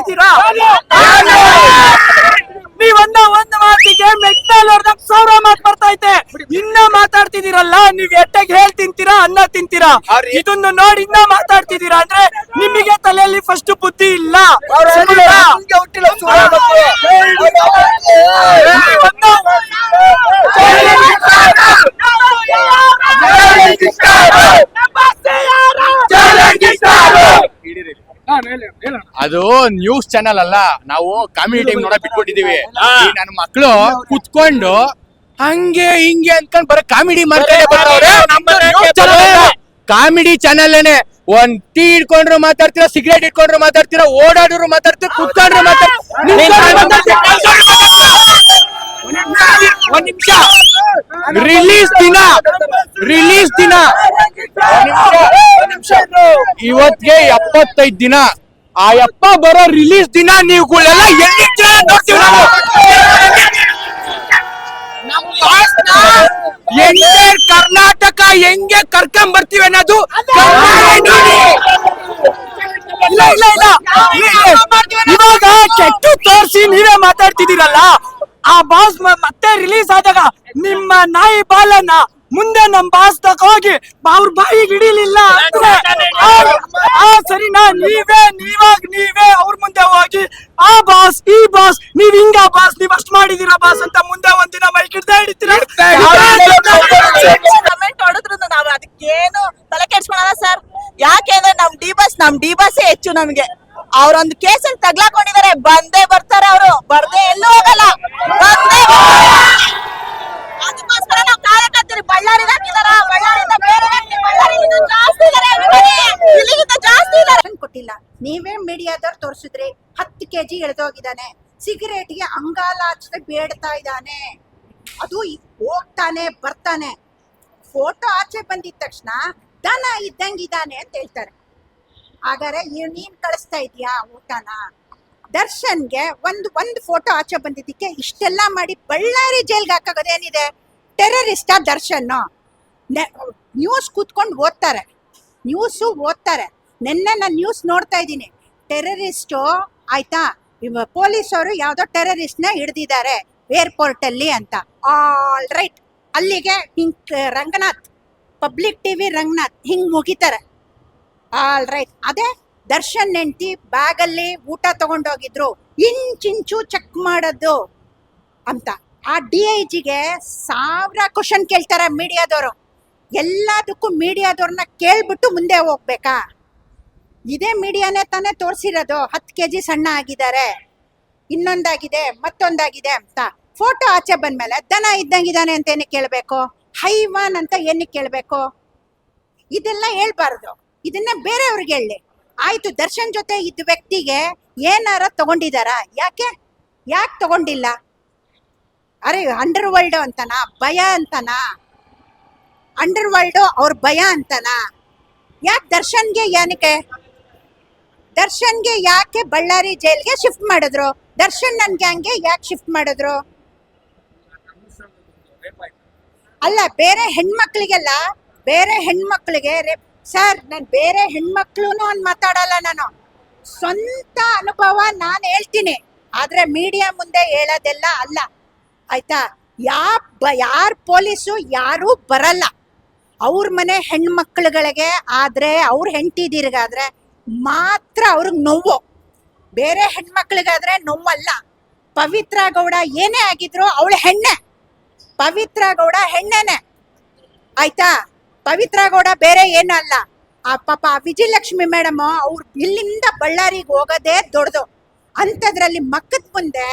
ಇದ್ದೀರಾ ನೀವನ್ನ ಒಂದ್ ಮಾತಿಗೆ ಮೆಟ್ಟಲ್ ಹೊಡೆದಾಗ ಸಾವಿರ ಮಾತು ಬರ್ತಾ ಐತೆ ಇನ್ನ ಮಾತಾಡ್ತಿದ್ದೀರಲ್ಲ ನೀವ್ ಎಟ್ಟೆಗೆ ಹೇಳ್ ತಿಂತೀರಾ ಅನ್ನ ತಿಂತೀರಾ? ಇದನ್ನು ನೋಡಿ ಇನ್ನ ಮಾತಾಡ್ತಿದ್ದೀರಾ? ಅಂದ್ರೆ ನಿಮಗೆ ತಲೆಯಲ್ಲಿ ಫಸ್ಟ್ ಬುದ್ಧಿ ಇಲ್ಲ. ಸರಿನಾ? ನೀವನ್ನ- ಅದು ನ್ಯೂಸ್ ಚಾನಲ್ ಅಲ್ಲ. ನಾವು ಕಾಮಿಡಿ ಟೈಮ್ ನೋಡಕ್ ಬಿಟ್ಬಿಟ್ಟಿದೀವಿ. ನನ್ನ ಮಕ್ಕಳು ಕುತ್ಕೊಂಡು ಹಂಗೆ ಹಿಂಗೆ ಅನ್ಕೊಂಡ್ ಬರೋ ಕಾಮಿಡಿ ಕಾಮಿಡಿ ಚಾನಲ್ ಒಂದ್ ಟೀ ಇಟ್ಕೊಂಡ್ರು ಮಾತಾಡ್ತೀರಾ ಸಿಗರೇಟ್ ಇಟ್ಕೊಂಡ್ರು ಮಾತಾಡ್ತೀರಾ ಓಡಾಡ್ರು ಮಾತಾಡ್ತೀರಾ ಕುತ್ಕೊಂಡ್ರು ಮಾತಾಡ್ತೀರಾ ಒಂದ್ ನಿಮಿಷ. ರಿಲೀಸ್ ದಿನ. ರಿಲೀಸ್ ದಿನ. ಇವತ್ಗೆ ಎಪ್ಪತ್ತೈದ್ ದಿನ. ಆ ಯಪ್ಪ ಬರೋ ರಿಲೀಸ್ ದಿನ ನೀವುಗಳೆಲ್ಲ ಎಲ್ಲಿರ್ತೀರ ನೋಡ್ತೀವಿ ನಾವು. ಕರ್ನಾಟಕ ಹೆಂಗೆ ಕರ್ಕೊಂಡ್ ಬರ್ತೀವಿ ಅನ್ನೋದು. ಇಲ್ಲ ಇಲ್ಲ ಇಲ್ಲ. ಇವಾಗ ಕೆಟ್ಟು ತೋರಿಸಿ ನೀವೇ ಮಾತಾಡ್ತಿದ್ದೀರಲ್ಲ ಆ ಬಾಸ್ ಮತ್ತೆ ರಿಲೀಸ್ ಆದಾಗ ನಿಮ್ಮ ನಾಯಿ ಬಾಲನ್ನ ಮುಂದೆ ನಮ್ ಬಾಸ್ ಹೋಗಿ ಅವ್ರ ಬಾಯಿಗೆ ಹಿಡಿಲಿಲ್ಲ ಅಂದ್ರೆ ಸರಿನಾ ನೀವೇ ನೀವಾಗ ನೀವೇ ಅವ್ರ ಮುಂದೆ ಹೋಗಿ ಆ ಬಾಸ್ ಈ ಬಾಸ್ ನೀವ್ ಹಿಂಗ ಬಾಸ್ ನೀವ್ ಅಷ್ಟ್ ಮಾಡಿದೀರಾ ಬಾಸ್ ಅಂತ ಮುಂದೆ ಒಂದಿನ ಮೈಕ್ ಹಿಡ್ತಾ ಹಿಡಿತೀರಾ? ಕಮೆಂಟ್ ಹೊಡೆದ್ರು ನಾವು ಅದಕ್ಕೇನು ತಲೆ ಕೆಡ್ಸ್ಕೊಳಲ್ಲ ಸರ್. ಯಾಕೆಂದ್ರೆ ನಮ್ ಡಿ ಬಸ್ ನಮ್ ಡಿ ಬಸ್ ಹೆಚ್ಚು ನಮ್ಗೆ. ಅವ್ರೊಂದು ಕೇಸಲ್ಲಿ ತಗ್ಲಾಕೊಂಡಿದ್ದಾರೆ ಬಂದೇ ಬರ್ತಾರೆ ಅವರು. ಬರ್ದೇ ಎಲ್ಲೂ ಹೋಗಲ್ಲ. ಬಂದೇ. ಅದಕ್ಕೋಸ್ಕರ ನಾವು ಬಳ್ಳಾರಿದ ಬೇರೆ ವ್ಯಕ್ತಿ ಬಳ್ಳಾರಿಗಿಂತ ಜಾಸ್ತಿ ಕೊಟ್ಟಿಲ್ಲ. ನೀವೇ ಮೀಡಿಯಾದವ್ರು ತೋರಿಸಿದ್ರಿ ಹತ್ತು ಕೆಜಿ ಇಳಿದೋಗಿದ್ದಾನೆ ಸಿಗರೇಟ್ಗೆ ಅಂಗಾಲಾಚದೆ ಬೇಡ್ತಾ ಇದ್ದಾನೆ. ಅದು ಹೋಗ್ತಾನೆ, ಬರ್ತಾನೆ. ಫೋಟೋ ಆಚೆ ಬಂದಿದ ತಕ್ಷಣ ದನ ಇದ್ದಂಗಿದ್ದಾನೆ ಅಂತ ಹೇಳ್ತಾರೆ. ಹಾಗಾದ್ರೆ ನೀನ್ ಕಳಿಸ್ತಾ ಇದೀಯಾ ಊಟನ? ದರ್ಶನ್ಗೆ ಒಂದು ಒಂದು ಫೋಟೋ ಆಚೆ ಬಂದಿದ್ದಕ್ಕೆ ಇಷ್ಟೆಲ್ಲ ಮಾಡಿ ಬಳ್ಳಾರಿ ಜೈಲ್ಗೆ ಹಾಕೋದೇನಿದೆ ಟೆರರಿಸ್ಟಾ ದರ್ಶನ್? ನ್ಯೂಸ್ ಕೂತ್ಕೊಂಡು ಓದ್ತಾರೆ. ನ್ಯೂಸು ಓದ್ತಾರೆ. ನಿನ್ನೆ ನಾನು ನ್ಯೂಸ್ ನೋಡ್ತಾ ಇದ್ದೀನಿ. ಟೆರರಿಸ್ಟು ಆಯ್ತಾ? ಇವ ಪೊಲೀಸರು ಯಾವುದೋ ಟೆರರಿಸ್ಟ್ನ ಹಿಡ್ದಿದ್ದಾರೆ ಏರ್ಪೋರ್ಟಲ್ಲಿ ಅಂತ. ಆಲ್ ರೈಟ್ ಅಲ್ಲಿಗೆ ಹಿಂಗ್, ರಂಗನಾಥ್ ಪಬ್ಲಿಕ್ ಟಿವಿ ರಂಗನಾಥ್ ಹಿಂಗೆ ಮುಗಿತಾರೆ. ಆಲ್ ರೈಟ್ ಅದೇ ದರ್ಶನ್ ಹೆಂಡತಿ ಬ್ಯಾಗಲ್ಲಿ ಊಟ ತಗೊಂಡೋಗಿದ್ರು, ಇಂಚಿಂಚು ಚೆಕ್ ಮಾಡೋದು ಅಂತ. ಆ ಡಿ ಐ ಜಿಗೆ ಸಾವಿರ ಕ್ವಶನ್ ಕೇಳ್ತಾರೆ ಮೀಡಿಯಾದವರು. ಎಲ್ಲದಕ್ಕೂ ಮೀಡಿಯಾದವ್ರನ್ನ ಕೇಳ್ಬಿಟ್ಟು ಮುಂದೆ ಹೋಗ್ಬೇಕಾ? ಇದೇ ಮೀಡಿಯಾನೇ ತಾನೇ ತೋರಿಸಿರೋದು. ಹತ್ತು ಕೆ ಜಿ ಸಣ್ಣ ಆಗಿದ್ದಾರೆ. ಇನ್ನೊಂದಾಗಿದೆ, ಮತ್ತೊಂದಾಗಿದೆ ಅಂತ. ಫೋಟೋ ಆಚೆ ಬಂದ್ಮೇಲೆ ದನ ಇದ್ದಂಗಿದ್ದಾನೆ ಅಂತ ಏನಕ್ಕೆ ಕೇಳಬೇಕು? ಹೈವಾನ್ ಅಂತ ಏನಕ್ಕೆ ಕೇಳಬೇಕು? ಇದೆಲ್ಲ ಹೇಳ್ಬಾರ್ದು. ಇದನ್ನ ಬೇರೆಯವ್ರಿಗೆ ಹೇಳಿ. ಆಯ್ತು, ದರ್ಶನ್ ಜೊತೆ ಇದ್ದ ವ್ಯಕ್ತಿಗೆ ಏನಾರ ತಗೊಂಡಿದಾರ? ಯಾಕೆ? ಯಾಕೆ ತಗೊಂಡಿಲ್ಲ? ಅರೆ ಅಂಡರ್ ವರ್ಲ್ಡ್ ಅಂತನ? ಭಯ ಅಂತಾನಾ? ಅಂಡರ್ ವರ್ಲ್ಡ್ ಅವ್ರ ಭಯ ಅಂತನ? ಯಾಕೆ ದರ್ಶನ್ಗೆ ಏನಕ್ಕೆ ದರ್ಶನ್ಗೆ ಯಾಕೆ ಬಳ್ಳಾರಿ ಜೈಲ್ಗೆ ಶಿಫ್ಟ್ ಮಾಡಿದ್ರು? ದರ್ಶನ್ ನನ್ ಗ್ಯಾಂಗ್ಗೆ ಯಾಕೆ ಶಿಫ್ಟ್ ಮಾಡಿದ್ರು? ಅಲ್ಲ, ಬೇರೆ ಹೆಣ್ಮಕ್ಳಿಗೆಲ್ಲ, ಬೇರೆ ಹೆಣ್ಮಕ್ಳಿಗೆ ರೇಪ್ ಸರ್ ನಾನು ಬೇರೆ ಹೆಣ್ಮಕ್ಳು ಅವ್ನು ಮಾತಾಡಲ್ಲ ನಾನು. ಸ್ವಂತ ಅನುಭವ ನಾನು ಹೇಳ್ತೀನಿ. ಆದ್ರೆ ಮೀಡಿಯಾ ಮುಂದೆ ಹೇಳೋದೆಲ್ಲ ಅಲ್ಲ. ಆಯ್ತಾ? ಯಾ ಬ, ಯಾರ್ ಪೊಲೀಸು ಯಾರೂ ಬರಲ್ಲ. ಅವ್ರ ಮನೆ ಹೆಣ್ಮಕ್ಳುಗಳಿಗೆ ಆದ್ರೆ ಅವ್ರ ಹೆಂಡತಿದಿರ್ಗಾದ್ರೆ ಮಾತ್ರ ಅವ್ರಿಗೆ ನೋವು. ಬೇರೆ ಹೆಣ್ಮಕ್ಳಿಗಾದ್ರೆ ನೋವಲ್ಲ. ಪವಿತ್ರ ಗೌಡ ಏನೇ ಆಗಿದ್ರು ಅವಳು ಹೆಣ್ಣೆ. ಪವಿತ್ರ ಗೌಡ ಹೆಣ್ಣೆನೆ. ಆಯ್ತಾ? ಪವಿತ್ರ ಗೌಡ ಬೇರೆ ಏನಲ್ಲ ಆ ಪಾಪ ವಿಜಯಲಕ್ಷ್ಮಿ ಮೇಡಮ್ ಅವ್ರು ಇಲ್ಲಿಂದ ಬಳ್ಳಾರಿಗೆ ಹೋಗೋದೇ ದೊಡ್ಡದು. ಅಂಥದ್ರಲ್ಲಿ ಮಕ್ಕದ ಮುಂದೆ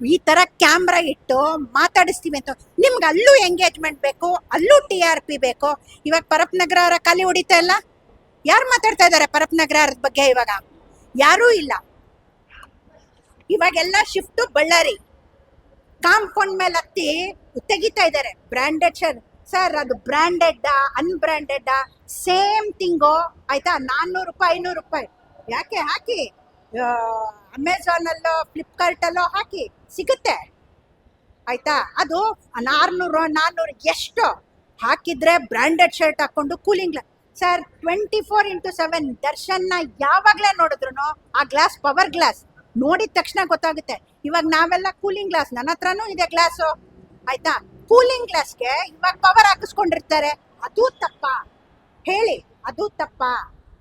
ಈ ತರ ಕ್ಯಾಮ್ರಾ ಇಟ್ಟು ಮಾತಾಡಿಸ್ತೀವಿ ಅಂತ. ನಿಮ್ಗೆ ಅಲ್ಲೂ ಎಂಗೇಜ್ಮೆಂಟ್ ಬೇಕು, ಅಲ್ಲೂ ಟಿ ಆರ್ ಪಿ ಬೇಕು. ಇವಾಗ ಪರಪ್ ನಗರ ಅವರ ಖಾಲಿ ಹೊಡಿತಾ ಇಲ್ಲ? ಯಾರು ಮಾತಾಡ್ತಾ ಇದ್ದಾರೆ ಪರಪ್ ನಗರ ಬಗ್ಗೆ ಇವಾಗ? ಯಾರೂ ಇಲ್ಲ. ಇವಾಗೆಲ್ಲ ಶಿಫ್ಟು ಬಳ್ಳಾರಿ. ಕಾಂಪೌಂಡ್ ಮೇಲೆ ಹತ್ತಿ ತೆಗಿತಾ ಇದ್ದಾರೆ. ಬ್ರ್ಯಾಂಡೆಡ್ ಶರ್ ಸರ್, ಅದು ಬ್ರ್ಯಾಂಡೆಡ್ ಅನ್ಬ್ರ್ಯಾಂಡೆಡ್ ಸೇಮ್ ಥಿಂಗು ಆಯ್ತಾ? ನಾನ್ನೂರು ರೂಪಾಯಿ, ಐನೂರು ರೂಪಾಯಿ. ಯಾಕೆ ಹಾಕಿ? ಅಮೆಝಾನಲ್ಲೋ ಫ್ಲಿಪ್ಕಾರ್ಟಲ್ಲೋ ಹಾಕಿ, ಸಿಗುತ್ತೆ. ಆಯ್ತಾ? ಅದು ಆರ್ನೂರು ನಾನ್ನೂರು ಎಷ್ಟು ಹಾಕಿದ್ರೆ ಬ್ರ್ಯಾಂಡೆಡ್ ಶರ್ಟ್ ಹಾಕೊಂಡು cooling sir twenty four into seven ದರ್ಶನ್ನ ಯಾವಾಗಲೇ ನೋಡಿದ್ರು ಆ ಗ್ಲಾಸ್ ಪವರ್ ಗ್ಲಾಸ್ ನೋಡಿದ ತಕ್ಷಣ ಗೊತ್ತಾಗುತ್ತೆ. ಇವಾಗ ನಾವೆಲ್ಲ ಕೂಲಿಂಗ್ ಗ್ಲಾಸ್ ನನ್ನ ಹತ್ರನೂ ಇದೆ ಗ್ಲಾಸು ಆಯ್ತಾ? ಕೂಲಿಂಗ್ ಗ್ಲಾಸ್ಗೆ ಇವಾಗ ಪವರ್ ಹಾಕಿಸ್ಕೊಂಡಿರ್ತಾರೆ. ಅದು ತಪ್ಪ. ಹೇಳಿ, ಅದು ತಪ್ಪ.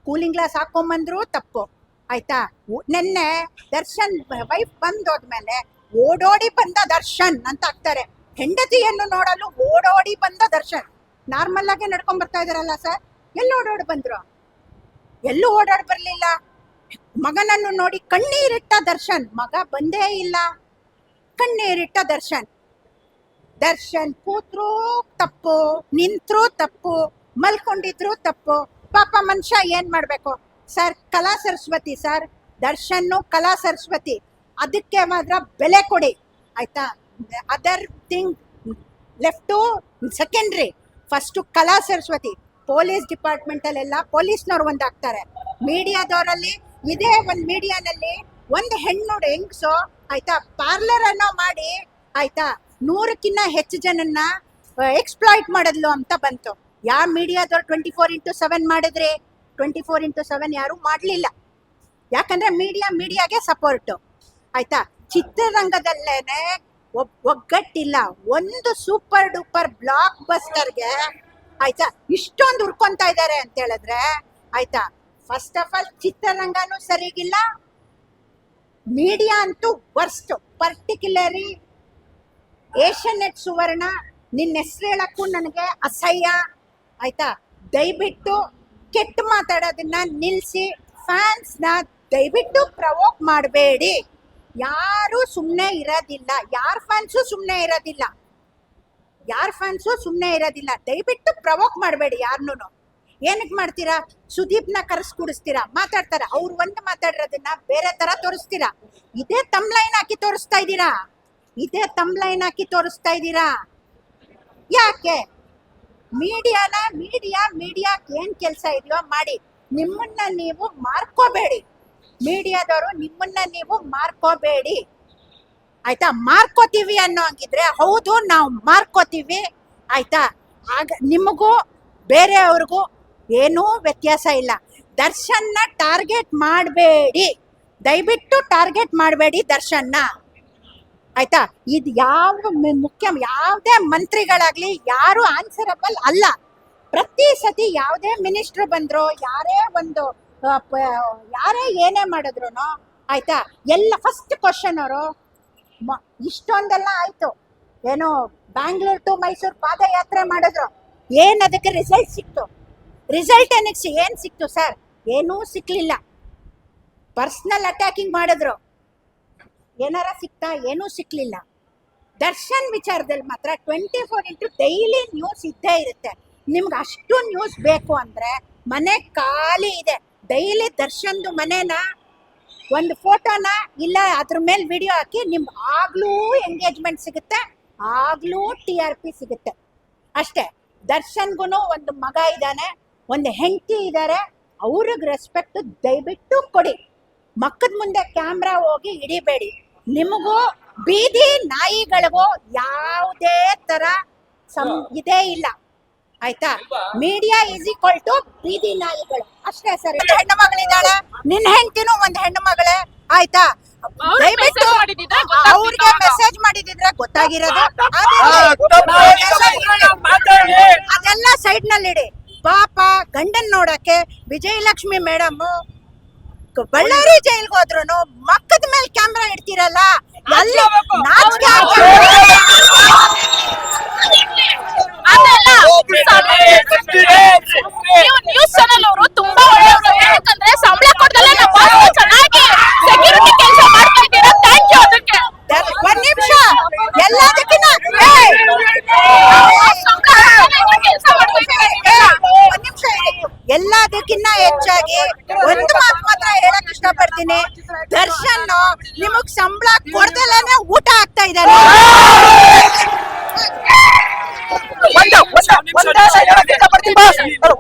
ಕೂಲಿಂಗ್ ಗ್ಲಾಸ್ ಹಾಕೊಂಬಂದ್ರು ತಪ್ಪು. ಆಯ್ತಾ? ನೆನ್ನೆ ದರ್ಶನ್ ವೈಫ್ ಬಂದೋದ್ಮೇಲೆ ಓಡೋಡಿ ಬಂದ ದರ್ಶನ್ ಅಂತ ಹಾಕ್ತಾರೆ ಹೆಂಡತಿಯನ್ನು ನೋಡಲು ಓಡೋಡಿ ಬಂದ ದರ್ಶನ್. ನಾರ್ಮಲ್ ಆಗಿ ನಡ್ಕೊಂಡ್ ಬರ್ತಾ ಇದಾರಲ್ಲ ಸರ್ ಎಲ್ಲಿ ಓಡೋಡಿ ಬಂದ್ರು? ಎಲ್ಲೂ ಓಡಾಡ್ ಬರ್ಲಿಲ್ಲ. ಮಗನನ್ನು ನೋಡಿ ಕಣ್ಣೀರಿಟ್ಟ ದರ್ಶನ್. ಮಗ ಬಂದೇ ಇಲ್ಲ. ಕಣ್ಣೀರಿಟ್ಟ ದರ್ಶನ್. ದರ್ಶನ್ ಕೂತ್ರು ತಪ್ಪು, ನಿಂತ್ರು ತಪ್ಪು, ಮಲ್ಕೊಂಡಿದ್ರು ತಪ್ಪು. ಪಾಪ ಮನುಷ್ಯ ಏನ್ ಮಾಡ್ಬೇಕು? ಸರ್, ಕಲಾ ಸರಸ್ವತಿ ಸರ್ ದರ್ಶನ್ ಕಲಾ ಸರಸ್ವತಿ. ಅದಕ್ಕೆ ಮಾತ್ರ ಬೆಲೆ ಕೊಡಿ, ಆಯ್ತಾ? Other thing left secondary. First ಕಲಾ ಸರಸ್ವತಿ, ಪೊಲೀಸ್ ಡಿಪಾರ್ಟ್ಮೆಂಟಲ್ಲೆಲ್ಲ ಪೊಲೀಸ್ನವ್ರು ಒಂದಾಗ್ತಾರೆ. ಮೀಡಿಯಾದವರಲ್ಲಿ, ಇದೇ ಒಂದು ಮೀಡಿಯಾನಲ್ಲಿ ಒಂದು ಹೆಣ್ಣು ಹೆಂಗ್ಸು, ಆಯ್ತಾ? ಪಾರ್ಲರ್ ಅನ್ನೋ ಮಾಡಿ, ಆಯ್ತಾ? ನೂರಕ್ಕಿಂತ ಹೆಚ್ಚು ಜನನ್ನ ಎಕ್ಸ್ಪ್ಲಾಯ್ಟ್ ಮಾಡಿದ್ಲು ಅಂತ ಬಂತು. ಯಾವ ಮೀಡಿಯಾದವ್ರು ಟ್ವೆಂಟಿ ಫೋರ್ ಇಂಟು ಸೆವೆನ್ ಮಾಡಿದ್ರೆ ಟ್ವೆಂಟಿ ಫೋರ್ ಇಂಟು ಸೆವೆನ್ ಯಾರು ಮಾಡಲಿಲ್ಲ. ಯಾಕಂದ್ರೆ ಮೀಡಿಯಾ, ಮೀಡಿಯಾಗೆ ಸಪೋರ್ಟು ಆಯ್ತಾ? ಚಿತ್ರರಂಗದಲ್ಲೇನೆ ಒಗ್- ಒಗ್ಗಟ್ಟಿಲ್ಲ. ಒಂದು ಸೂಪರ್ ಡೂಪರ್ ಬ್ಲಾಕ್ ಬಸ್ಟರ್ಗೆ ಆಯ್ತಾ? ಇಷ್ಟೊಂದು ಹುರ್ಕೊಂತ ಇದ್ದಾರೆ ಅಂತ ಹೇಳಿದ್ರೆ, ಆಯ್ತಾ? ಫಸ್ಟ್ ಆಫ್ ಆಲ್ ಚಿತ್ರರಂಗನೂ ಸರಿಗಿಲ್ಲ. ಮೀಡಿಯಾ ಅಂತೂ ವರ್ಸ್ಟ್ ಪರ್ಟಿಕ್ಯುಲರಿ ಏಷ್ಯನೆಟ್ ಸುವರ್ಣ ನಿನ್ನ ಹೆಸರು ಹೇಳಕ್ಕೂ ನನಗೆ ಅಸಹ್ಯ. ಆಯ್ತಾ? ದಯವಿಟ್ಟು ಕೆಟ್ಟು ಮಾತಾಡೋದನ್ನ ನಿಲ್ಲಿಸಿ ಫ್ಯಾನ್ಸ್ನ ದಯವಿಟ್ಟು ಪ್ರವೋಕ್ ಮಾಡಬೇಡಿ. ಯಾರು ಸುಮ್ಮನೆ ಇರೋದಿಲ್ಲ. ಯಾರ ಫ್ಯಾನ್ಸು ಸುಮ್ಮನೆ ಇರೋದಿಲ್ಲ. ಯಾರ ಫ್ಯಾನ್ಸು ಸುಮ್ಮನೆ ಇರೋದಿಲ್ಲ. ದಯವಿಟ್ಟು ಪ್ರವೋಕ್ ಮಾಡಬೇಡಿ ಯಾರನ್ನೂ. ಏನಕ್ಕೆ ಮಾಡ್ತೀರಾ? ಸುದೀಪ್ನ ಕರ್ಸ್ ಕುಡಿಸ್ತೀರಾ? ಮಾತಾಡ್ತಾರೆ? ಅವ್ರು ಒಂದು ಮಾತಾಡಿರೋದನ್ನ ಬೇರೆ ತರ ತೋರಿಸ್ತೀರಾ? ಇದೇ ತಮ್ಲೈನ್ ಹಾಕಿ ತೋರಿಸ್ತಾ ಇದ್ದೀರಾ? ಇದೇ ತಂಬ್ಲೈನ್ ಹಾಕಿ ತೋರಿಸ್ತಾ ಇದ್ದೀರಾ? ಯಾಕೆ? ಮೀಡಿಯಾನ ಮೀಡಿಯಾ ಮೀಡಿಯಾಕ್ಕೆ ಏನ್ ಕೆಲಸ ಇದೆಯೋ ಮಾಡಿ. ನಿಮ್ಮನ್ನ ನೀವು ಮಾರ್ಕೋಬೇಡಿ. ಮೀಡಿಯಾದವರು ನಿಮ್ಮನ್ನ ನೀವು ಮಾರ್ಕೋಬೇಡಿ. ಆಯ್ತಾ? ಮಾರ್ಕೋತೀವಿ ಅನ್ನೋ ಹಂಗಿದ್ರೆ ಹೌದು, ನಾವು ಮಾರ್ಕೋತೀವಿ. ಆಯ್ತಾ? ಆಗ ನಿಮಗೂ, ಬೇರೆಯವ್ರಿಗೂ ಏನೂ ವ್ಯತ್ಯಾಸ ಇಲ್ಲ. ದರ್ಶನ್ನ ಟಾರ್ಗೆಟ್ ಮಾಡಬೇಡಿ. ದಯವಿಟ್ಟು ಟಾರ್ಗೆಟ್ ಮಾಡಬೇಡಿ ದರ್ಶನ್ನ. ಆಯ್ತಾ? ಇದು ಯಾವ ಮುಖ್ಯ, ಯಾವುದೇ ಮಂತ್ರಿಗಳಾಗ್ಲಿ, ಯಾರು ಆನ್ಸರಬಲ್ ಅಲ್ಲ. ಪ್ರತಿ ಸತಿ ಯಾವುದೇ ಮಿನಿಸ್ಟ್ರು ಬಂದ್ರು, ಯಾರೇ ಒಂದು ಯಾರೇ ಏನೇ ಮಾಡಿದ್ರು ಆಯ್ತಾ? ಎಲ್ಲ ಫಸ್ಟ್ ಕ್ವಶನ್ ಅವರು ಇಷ್ಟೊಂದೆಲ್ಲ ಆಯ್ತು. ಏನು ಬ್ಯಾಂಗ್ಳೂರ್ ಟು ಮೈಸೂರು ಪಾದಯಾತ್ರೆ ಮಾಡಿದ್ರು. ಏನು ಅದಕ್ಕೆ ರಿಸಲ್ಟ್ ಸಿಕ್ತು? ರಿಸಲ್ಟ್ ಏನಕ್ಕೆ ಏನು ಸಿಕ್ತು ಸರ್ ಏನೂ ಸಿಕ್ಲಿಲ್ಲ. ಪರ್ಸನಲ್ ಅಟ್ಯಾಕಿಂಗ್ ಮಾಡಿದ್ರು. ಏನಾರ ಸಿಕ್ತಾ ಏನೂ ಸಿಕ್ಕಲಿಲ್ಲ ದರ್ಶನ್ ವಿಚಾರದಲ್ಲಿ ಮಾತ್ರ twenty four into daily news ಇದ್ದೇ ಇರುತ್ತೆ. ನಿಮ್ಗೆ ಅಷ್ಟು ನ್ಯೂಸ್ ಬೇಕು ಅಂದ್ರೆ ಮನೆ ಖಾಲಿ ಇದೆ. ಡೈಲಿ ದರ್ಶನ್ದು ಮನೇನ? ಒಂದು ಫೋಟೋನ? ಇಲ್ಲ, ಅದ್ರ ಮೇಲೆ ವಿಡಿಯೋ ಹಾಕಿ ನಿಮ್ಗೆ ಆಗ್ಲೂ ಎಂಗೇಜ್ಮೆಂಟ್ ಸಿಗುತ್ತೆ, ಆಗ್ಲೂ ಟಿ ಆರ್ ಪಿ ಸಿಗುತ್ತೆ. ಅಷ್ಟೇ ದರ್ಶನ್ಗೂ ಒಂದು ಮಗ ಇದ್ದಾನೆ, ಒಂದು ಹೆಂಡತಿ ಇದ್ದಾರೆ, ಅವ್ರಿಗೆ ರೆಸ್ಪೆಕ್ಟ್ ದಯವಿಟ್ಟು ಕೊಡಿ. ಮಕ್ಕದ ಮುಂದೆ ಕ್ಯಾಮ್ರಾ ಹೋಗಿ ಹಿಡಿಬೇಡಿ. ನಿಮಗೂ ಬೀದಿ ನಾಯಿಗಳಿಗೂ ಯಾವುದೇ ತರ ಸಂ ಇದೇ ಇಲ್ಲ. ಆಯ್ತಾ? ಮೀಡಿಯಾ ಈಸ್ ಈಕ್ವಲ್ ಟು ಬೀದಿ ನಾಯಿಗಳು. ಅಷ್ಟೇ ಸರ್ ಹೆಣ್ಣು ಮಗಳಿದ್ದಾಳೆ. ನಿನ್ ಹೆಂಡತಿನೂ ಒಂದ್ ಹೆಣ್ಣು ಮಗಳೇ. ಆಯ್ತಾ? ದಯವಿಟ್ಟು ಅವ್ರಿಗೆ. ಮೆಸೇಜ್ ಮಾಡಿದಿದ್ರೆ ಗೊತ್ತಾಗಿರೋದು? ಅದೆಲ್ಲ ಸೈಡ್ನಲ್ಲಿ ಇಡಿ ಪಾಪ ಗಂಡನ್ ನೋಡಕ್ಕೆ ವಿಜಯಲಕ್ಷ್ಮಿ ಮೇಡಮ್ ಬಳ್ಳಾರಿ ಜೈಲ್ಗೆ ಹೋದ್ರು ಮಕ್ಕದ ಮೇಲೆ ಕ್ಯಾಮ್ರಾ ಇಡ್ತೀರಲ್ಲ? ಅಲ್ಲಿ ನಾಚಿಕೆ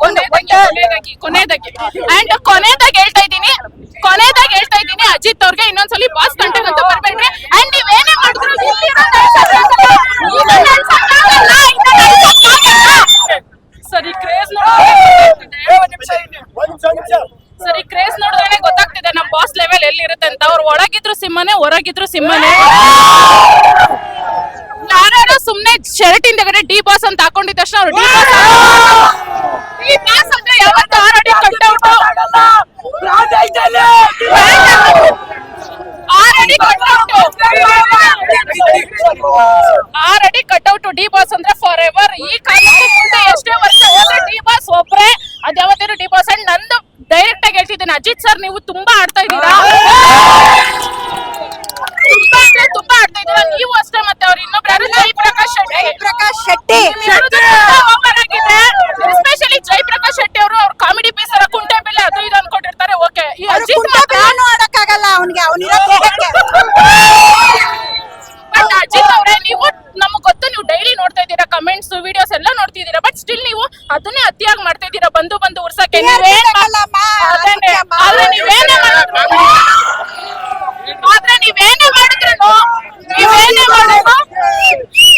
ಕೊನೆದಾಗಿ ಕೊನೆದಾಗಿ ಅಂಡ್ ಕೊನೆದಾಗಿ ಹೇಳ್ತಾ ಇದ್ದೀನಿ ಕೊನೆದಾಗಿ ಹೇಳ್ತಾ ಇದ್ದೀನಿ ಅಜಿತ್ ಅವ್ರಿಗೆ ಇನ್ನೊಂದ್ಸಲಿ ಬಾಸ್ ಕಂಟೆಂಟ್ ಅಂತ ಬರ್ಬೇಡ್ರಿ. ಅಂಡ್ ನೀವೇನೇ ಮಾಡಿದ್ರು ಸರಿ ಕ್ರೇಜ್ ಸರಿ ಕ್ರೇಜ್ ನೋಡಿದ್ರೆ ಗೊತ್ತಾಗ್ತಿದೆ. ನಮ್ ಬಾಸ್ ಲೆವೆಲ್ ಎಲ್ಲಿರುತ್ತೆ ಅಂತ. ಅವ್ರು ಒಳಗಿದ್ರು ಸಿಂಹನೇ ಹೊರಗಿದ್ರು ಸಿಂಹನೇ. ಯಾರು ಸುಮ್ನೆ ಶರ್ಟ್ ಇಂದಗಡೆ ಡಿ ಬಾಸ್ ಅಂತ ಹಾಕೊಂಡಿದ್ದ ತಕ್ಷಣ ಅವ್ರು ಡಿ ಬಾಸ್ ಡಿ ಬಾಸ್ ಅಂದ್ರೆ ಯಾವತ್ತು already cutout already cutout already cutout D boss ಅಂದ್ರೆ ಫಾರ್ ಎವರ್ ಈ ಕಾಲಕ್ಕೂ ಮುಂದೆ ಎಷ್ಟೇ ವರ್ಷ ಹೋದ್ರೆ ಡಿ ಬಾಸ್ ಒಬ್ರೆ ಅದ್ಯಾವತ್ತೇನು ಡಿ ಬಾಸ್ ಅಂಡ್ ನಂದು ಡೈರೆಕ್ಟ್ ಆಗಿ ಹೇಳ್ತಿದ್ದೇನೆ ಅಜಿತ್ ಸರ್ ನೀವು ತುಂಬಾ ಆಡ್ತಾ ಇದ್ದೀರಾ ತುಂಬಾ ಅಂದ್ರೆ ತುಂಬಾ ಆಡ್ತಾ ಇದ್ದೀರಾ ನೀವು ಅಷ್ಟೇ ಮತ್ತೆ ಅವ್ರು ಇನ್ನೊಬ್ರು ಯಾರು ಜಯಪ್ರಕಾಶ್ ಶೆಟ್ಟಿ ಪ್ರಕಾಶ್ ಶೆಟ್ಟಿ ಓಪನ್ ಆಗಿದೆ ಎಸ್ಪೆಷಲಿ ಜಯಪ್ರಕಾಶ್ ಶೆಟ್ಟಿ ಅವರು ಅವ್ರ ಕಾಮಿಡಿ ಪೀಸ್ ಎಲ್ಲ ಕುಂಟೆ ಬೆಲೆ ಅದು ಇದು ಅನ್ಕೊಂಡಿರ್ತಾರೆ ಓಕೆ ಈ ಅವ್ರು ಅಜಿತ್ ಕುಂಟ ಮಾತ್ರ ಬ್ಯಾನು ಆಡಕ್ಕಾಗಲ್ಲ ಅವನಿಗೆ ಅವನಿರೋ ದೇಹಕ್ಕೆ ಬಟ್ ಅಜಿತ್ ಅವರೇ ನೀವು ನಮ್ಗೆ ಗೊತ್ತು ನೀವು ಡೈಲಿ ನೋಡ್ತಾ ಇದ್ದೀರಾ ಕಮೆಂಟ್ಸ್ ವಿಡಿಯೋಸ್ ಎಲ್ಲ ನೋಡ್ತಿದ್ದೀರಾ ಬಟ್ ಸ್ಟಿಲ್ ನೀವು ಅದನ್ನೇ ಅತಿಯಾಗಿ ಮಾಡ್ತಾ ಇದ್ದೀರಾ ಬಂದು ಬಂದು ಉರ್ಸಕ್ಕೆ ನೀವೇನ್. ಆದ್ರೆ ನೀವೇನೇ ಮಾಡಿದ್ರು ಆದ್ರೆ ನೀವೇನೇ ಮಾಡಿದ್ರು ನೀವೇನೇ ಮಾಡಿದ್ರು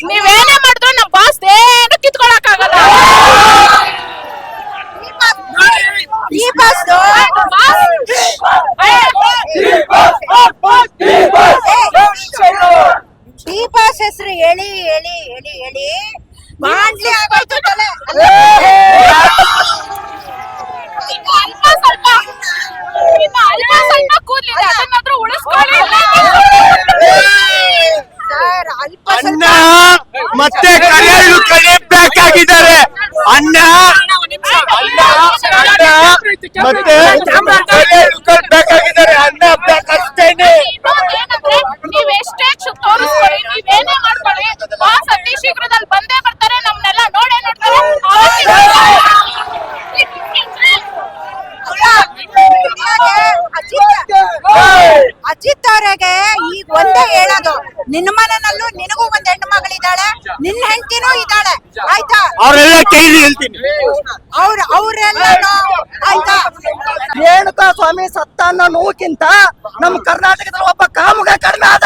ನೀವೇನೇ ಮಾಡಿದ್ರು ನಮ್ಮ ಬಾಸ್ ಏನು ಕಿತ್ಕೊಳಕ್ ಆಗಲ್ಲ ಈ ಬಸ್ ಡಿ ಬಾಸ್ ಹೆಸರು ಹೇಳಿ ಹೇಳಿ ಹೇಳಿ ಹೇಳಿ ಮಾಡ್ಲಿ ಆಗೋಯ್ತು ತಲೆ ಇನ್ನು ಅಲ್ಪ ಸ್ವಲ್ಪ ಇನ್ನು ಅಲ್ಪ ಸ್ವಲ್ಪ ಕೂದ್ಲಿದೆ ಅದನ್ನಾದ್ರೂ ಉಳಿಸ್ಕೊಳ್ಳಿ ಸರ್ ಅಲ್ಪ ಅಣ್ಣ ಮತ್ತೆ ಕರೆಯಲು ಕರೆಯಬೇಕಾಗಿದ್ದಾರೆ ಅಣ್ಣ ಅಣ್ಣ ಅಣ್ಣ ಮತ್ತೆ ಕರೆಯಲು ಕರೆಯಬೇಕಾಗಿದ್ದಾರೆ ಅಣ್ಣ ಬೇಕಷ್ಟೇನೆ ಇನ್ನೊಂದೇನಂದ್ರೆ ನೀವ್ ಎಷ್ಟೇ ಚು- ತೋರಿಸ್ಕೊಳ್ಳಿ ನೀವೇನೇ ಮಾಡ್ಕೊಳ್ಳಿ ಆ ಅತಿ ಶೀಘ್ರದಲ್ಲಿ ಬಂದೇ ಬರ್ತಾರೆ ನಮ್ನೆಲ್ಲ ನೋಡೇ ನೋಡ್ತಾರೆ. ಅಜಿತ್ ಅಜಿತ್ ಅವರಿಗೆ ಈಗ ಒಂದೇ ಹೇಳೋದು. ನಿನ್ನ ಮನೆಯಲ್ಲೂ ನಿನಗೂ ಒಂದ್ ಹೆಣ್ಣು ಮಗಳಿದ್ದಾಳೆ ನಿನ್ನ ಹೆಂಡತಿನೂ ಇದ್ದಾಳೆ. ಆಯ್ತಾ? ಅವರೆಲ್ಲ ಕೈಲಿ ಹೇಳ್ತೀನಿ. ಅವ್ರ ಅವ್ರೆಲ್ಲನೂ ಆಯ್ತಾ? ರೇಣುಕಾ ಸ್ವಾಮಿ ಸತ್ತ ಅನ್ನೋ ನೋವುಕ್ಕಿಂತ ನಮ್ಮ ಕರ್ನಾಟಕದಲ್ಲಿ ಒಬ್ಬ ಕಾಮುಗ ಕಡಿಮೆ ಆದ